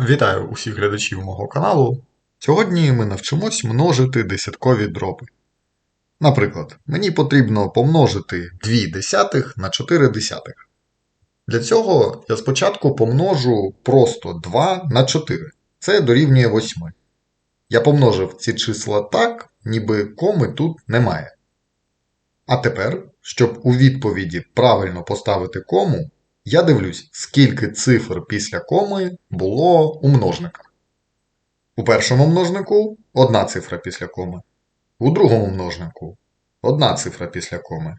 Вітаю усіх глядачів мого каналу. Сьогодні ми навчимось множити десяткові дроби. Наприклад, мені потрібно помножити 2 десятих на 4 десятих. Для цього я спочатку помножу просто 2 на 4. Це дорівнює 8. Я помножив ці числа так, ніби коми тут немає. А тепер, щоб у відповіді правильно поставити кому, я дивлюсь, скільки цифр після коми було у множниках. У першому множнику одна цифра після коми. У другому множнику одна цифра після коми.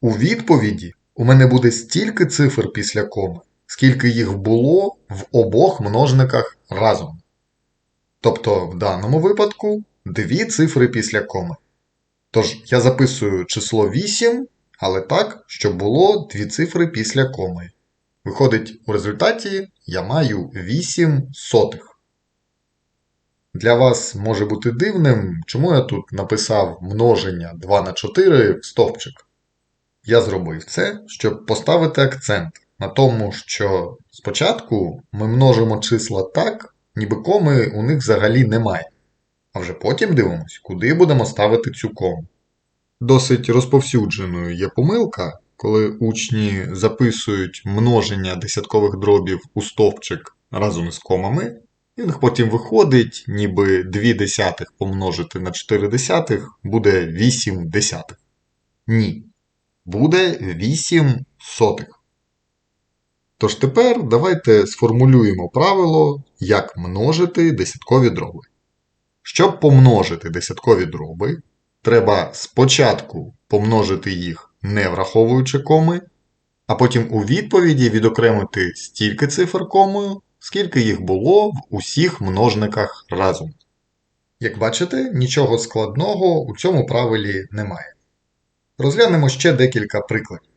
У відповіді у мене буде стільки цифр після коми, скільки їх було в обох множниках разом. Тобто, в даному випадку дві цифри після коми. Тож я записую число 8 але так, щоб було дві цифри після коми. Виходить, у результаті я маю 8 сотих. Для вас може бути дивним, чому я тут написав множення 2 на 4 в стовпчик. Я зробив це, щоб поставити акцент на тому, що спочатку ми множимо числа так, ніби коми у них взагалі немає. А вже потім дивимось, куди будемо ставити цю кому. Досить розповсюдженою є помилка, коли учні записують множення десяткових дробів у стовпчик разом із комами, і в них потім виходить, ніби 2 десятих помножити на 4 десятих буде 8 десятих. Ні. Буде 8 сотих. Тож тепер давайте сформулюємо правило, як множити десяткові дроби. Щоб помножити десяткові дроби, треба спочатку помножити їх, не враховуючи коми, а потім у відповіді відокремити стільки цифр комою, скільки їх було в усіх множниках разом. Як бачите, нічого складного у цьому правилі немає. Розглянемо ще декілька прикладів.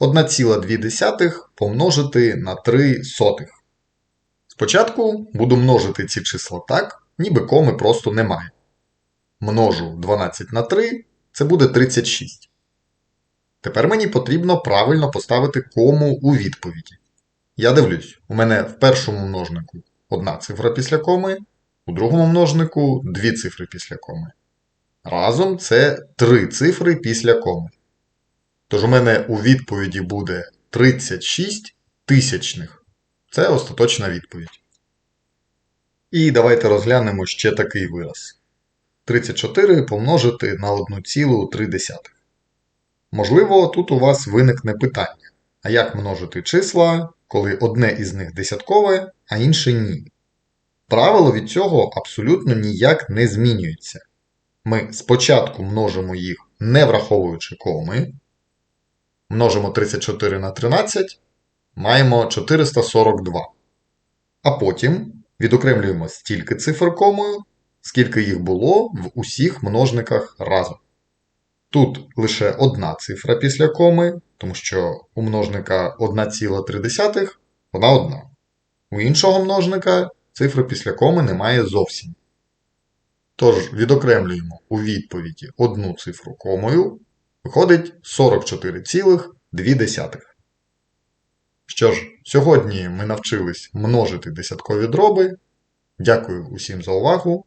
1,2 помножити на 3 сотих. Спочатку буду множити ці числа так, ніби коми просто немає множу 12 на 3, це буде 36. Тепер мені потрібно правильно поставити кому у відповіді. Я дивлюсь, у мене в першому множнику одна цифра після коми, у другому множнику дві цифри після коми. Разом це три цифри після коми. Тож у мене у відповіді буде 36 тисячних. Це остаточна відповідь. І давайте розглянемо ще такий вираз. 34 помножити на 1,3. Можливо, тут у вас виникне питання, а як множити числа, коли одне із них десяткове, а інше ні. Правило від цього абсолютно ніяк не змінюється. Ми спочатку множимо їх, не враховуючи коми. Множимо 34 на 13, маємо 442. А потім відокремлюємо стільки цифр комою, скільки їх було в усіх множниках разом. Тут лише одна цифра після коми, тому що у множника 1,3 вона одна. У іншого множника цифри після коми немає зовсім. Тож відокремлюємо у відповіді одну цифру комою, виходить 44,2. Що ж, сьогодні ми навчились множити десяткові дроби. Дякую усім за увагу!